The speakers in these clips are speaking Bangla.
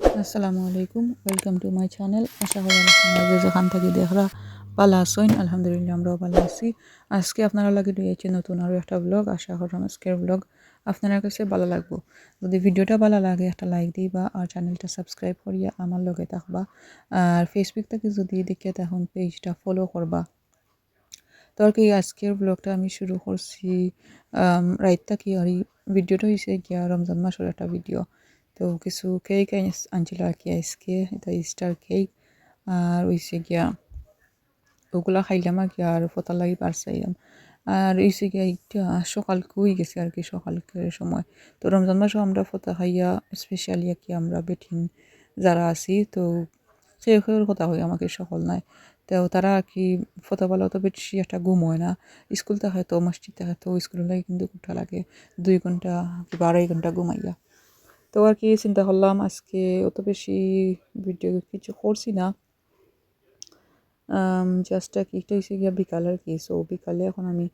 আসসালামু আলাইকুম, ওয়েলকাম টু মাই চ্যানেল। আশা করি আপনারা যেখান থেকে দেখরা ভালো আছেন, আলহামদুলিল্লাহ আমরাও ভালো আছি। আজকে আপনারা লাগে দিয়েছি নতুন আরও একটা ব্লগ আশা করলাম আজকের ব্লগ আপনার কাছে ভালো লাগবো। যদি ভিডিওটা ভালো লাগে, একটা লাইক দিবা আর চ্যানেলটা সাবস্ক্রাইব করিয়া আমার লগে থাকবা। আর ফেসবুক থেকে যদি দেখে তখন পেজটা ফলো করবা। তো আর কি, আজকের ব্লগটা আমি শুরু করছি রাইতটা কি আর ভিডিওটা হয়েছে গিয়া রমজান মাসের একটা ভিডিও তো কিছু কেক আনছিল আর কি আজকে এটা স্টার কেক আর হইছে গিয়া ওগুলা খাইলাম আর কি, আর ফোতার লাগি পারছাইলাম আর হইছে গিয়া এটা সকাল কুই গেছে আর কি সকালকের সময়। তো রমজান মাসও আমরা ফোতা খাইয়া স্পেশালি আর কি আমরা বেঠিন যারা আছি, তো সে কথা হয়, আমাকে সকল নাই। তো তারা আর কি ফতোবেলা তো বেশি একটা ঘুম হয় না। স্কুল থাকে তো মসজিদ থাকে তো স্কুল লাগে কিন্তু ঘুমটা লাগে। দুই ঘণ্টা কিংবা আড়াই ঘণ্টা ঘুমাইয়া। তো আর কি চিন্তা করলাম, আজকে অত বেশি ভিডিও কিছু করছি না। জাস্ট আর কি এটা হচ্ছে গিয়া বিকালের কি। সো বিকালে এখন আমি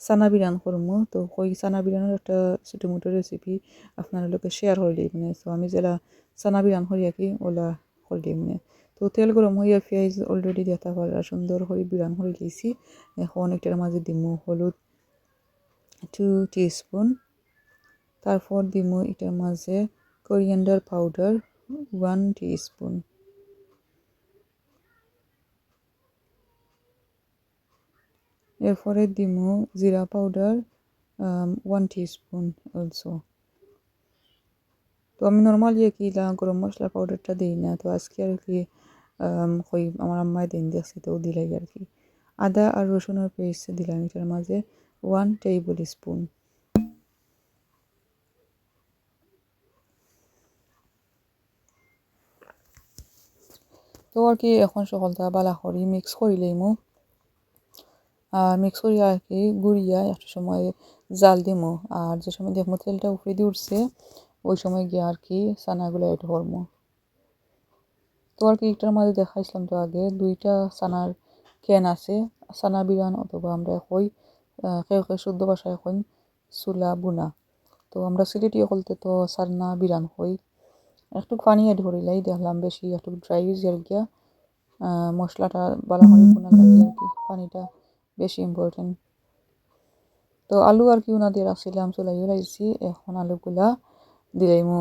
সানা বিরান করব তো ওই সানা বিরানোর একটা ছোটো মোটো রেসিপি আপনার লোকে শেয়ার হইলে মানে। সো আমি যেটা সানা বিরান করি আর কি, ওলা করলে মানে। তো তেল গরম হইয়া পেঁয়াজ অলরেডি দেখা পারা সুন্দর করে বিরান করে দিয়েছি এখন একটার মাঝে দিমু হলুদ টু টিস্পুন তারপর দিমু এটার মাঝে coriander powder 1 teaspoon. এরপরে দিমু জিরা পাউডার ওয়ান টিস্পুন অলসো তো আমি নর্মালি কি গরম মশলা পাউডারটা দিই না, তো আজকে আর কি কই আমার আম্মায় দিন দিয়েছে তো দিলাই আর কি। আদা আর রসুনের পেস্ট দিলাম এটার মাঝে ওয়ান টেবিল স্পুন তো আর কি এখন সকলটা বালা করি মিক্স করি লইমু। আর মিক্স করি আর কি গুড়িয়া একটা সময় জাল দিমু। আর যে সময় দেখব তেলটা উপরে দিয়ে উঠছে, ওই সময় গিয়ে আর কি সানাগুলো এড করব তো আর কি একটার মাঝে দেখাইছিলাম তো আগে, দুইটা সানার ক্যান আছে সানা বিরান অথবা আমরা কই কেউ কেউ শুদ্ধ ভাষায় কই চুলা বুনা। তো আমরা সিলেটি বলতে তো সান্না বিরান হই একটু পানি এড করিলাই, দেখলাম বেশি একটু ড্রাই হয়ে গিয়া মশলাটা বালা করে বোনা লাগে আর কি পানিটা বেশি ইম্পর্টেন্ট তো আলু আর কি উনা দিয়ে রাখছিলাম চুলাইও রাখছি এখন আলুগুলা দিলাইমু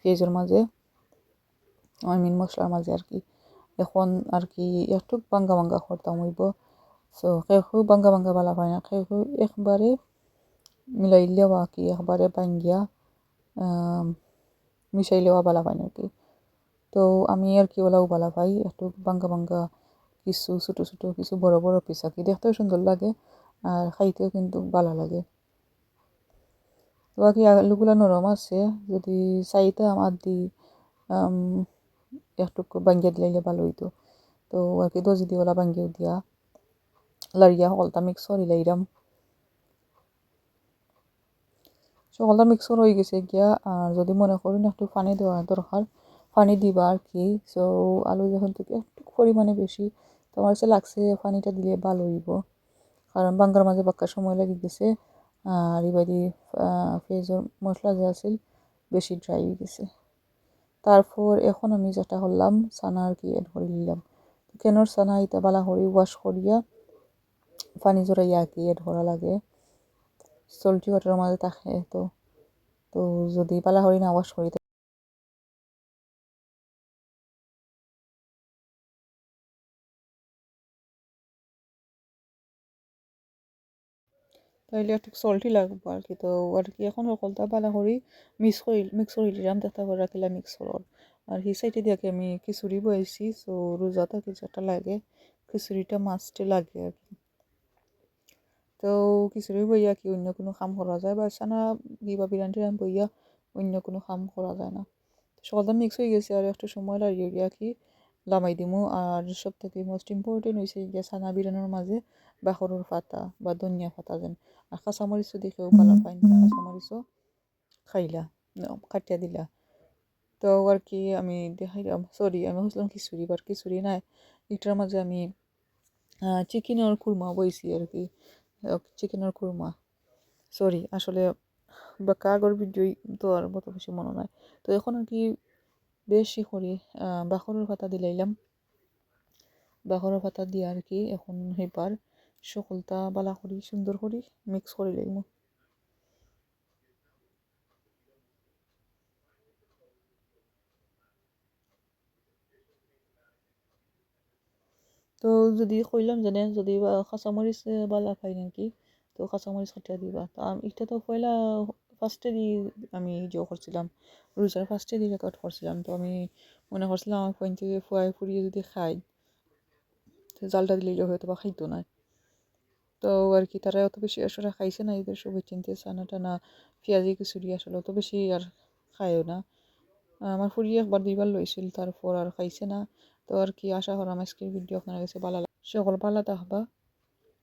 পেঁয়াজের মাঝে আই মিন মশলার মাঝে আর কি। এখন আর কি একটু বাঙ্গা বাঙ্গা করতাম হইব। সো কেউ বাঙ্গা বাঙ্গা বালা পায় না কেউ একবারে মিলাইলেও আর কি একবারে বাঙ্গিয়া মিশাইলেও বালা পায় না আর কি। তো আমি আর কি ওলাও বালা পাই একটু বাঙ্গা বাঙ্গা কিছু, ছোটো ছোটো কিছু বড় বড় পিস আর কি দেখতেও সুন্দর লাগে আর খাইতেও কিন্তু ভালো লাগে। তো আর কি আলুগুলো নরম আছে, যদি চাইতাম আর দি একটু বাঙ্গিয়া দিলে ভালো হইতো। তো আর কি দজি দিয়ে ওলা বাঙ্গিয়ে দিয়া লাড়িয়া সকলটা মিক্স করি লাইরাম সকলটা মিক্সর হয়ে গেছে গিয়া, আর যদি মনে করেন একটু পানি দেওয়া দরকার পানি দিবা আর কি। সো আলু যখন থেকে একটু পরিমাণে বেশি তো আমার কাছে লাগছে পানিটা দিলে ভালো হইব। কারণ বাঙ্গার মাঝে বাক্কার সময় লাগি গেছে, আর এবারে পেঁয়াজের মশলা যে আছিল বেশি ড্রাই হয়ে গেছে। তারপর এখন আমি যেটা করলাম সানা আর কি এড করে নিলাম। কেনর সানা এটা বালা করি ওয়াশ করিয়া পানি জড়াইয়া আর কি এড করা লাগে। চলটি ওয়াটারের মাঝে থাকে তো। তো যদি পালা করি না ওয়াশ করি তাইলে একটু সল্টি লাগবো আর কি। তো আর কি এখন সকলটা বালা করি মিক্স করি মিক্স করে দিলাম দেখা করে রাখিলাম মিক্স করর আর সেই সাইডে দিয়ে আমি খিচুড়ি বয়েছি সো রোজাটা কিছু একটা লাগে খিচুড়িটা মাছটা লাগে আর কি। তো খিচুড়ি বইয়া কি, অন্য কোনো কাম করা যায়? বা সানা কিবা বিরান টিরান বইয়া অন্য কোনো কাম করা যায় না? সকলটা মিক্স হয়ে গেছে আর একটু সময় লাগিয়ে গিয়া কি লামাই দিমু আর সব থেকে মোস্ট ইম্পর্টেন্ট হয়েছে গিয়া সানা বিরানোর মাঝে বাহরের পাতা বা ধনিয়া পাতা যেন। আর কাঁচামরিচও দেখেও ভালো পাই না কাঁচামরিচও খাইলা কাটিয়া দিলা। তো আর কি আমি দেখাইলাম সরি আমি ভাবছিলাম খিচুড়ি বা খিচুড়ি নাই। এটার মাঝে আমি চিকেনের কুরমা বইছি আর কি। চিকেনের কুরমা সরি আসলে বা কাগর ভিডিও তো আর মতো বেশি মনে নাই। তো এখন আর কি বেশি করি। বাখরের পাতা দিলাইলাম। বাখরের পাতা দিয়ে আর কি এখন হেবার সকলটা বালা করি সুন্দর করি মিক্স করে লাইম। তো যদি কইলাম জানে, যদি কাঁচামরিচ বালা পাই নাকি, তো কাঁচামরিচ কাটিয়া দিবা। তো এটা তো পয়লা ফার্স্টে দিয়ে আমি জো করছিলাম রোজার ফার্স্টে দিয়ে রেকর্ড করছিলাম। তো আমি মনে করছিলাম আমার পয়েন্ট থেকে ফুয়াই ফুরিয়ে যদি খাই, তো জালটা দিলে হয়তো বা খাইতো না। তো আর কি তারা অত বেশি আসলে খাইছে না, এদের সবাই চিনতে চানা টানা পেঁয়াজি খিচুড়ি আসলে অত বেশি আর খায়ও না। আমার ফুরিয়ে একবার, দুইবার লইছিল, তারপর আর খাইছে না। তো আর কি আশা করাম আজকের ভিডিও আপনার কাছে ভালো লাগে সকল ভালো থাকবা।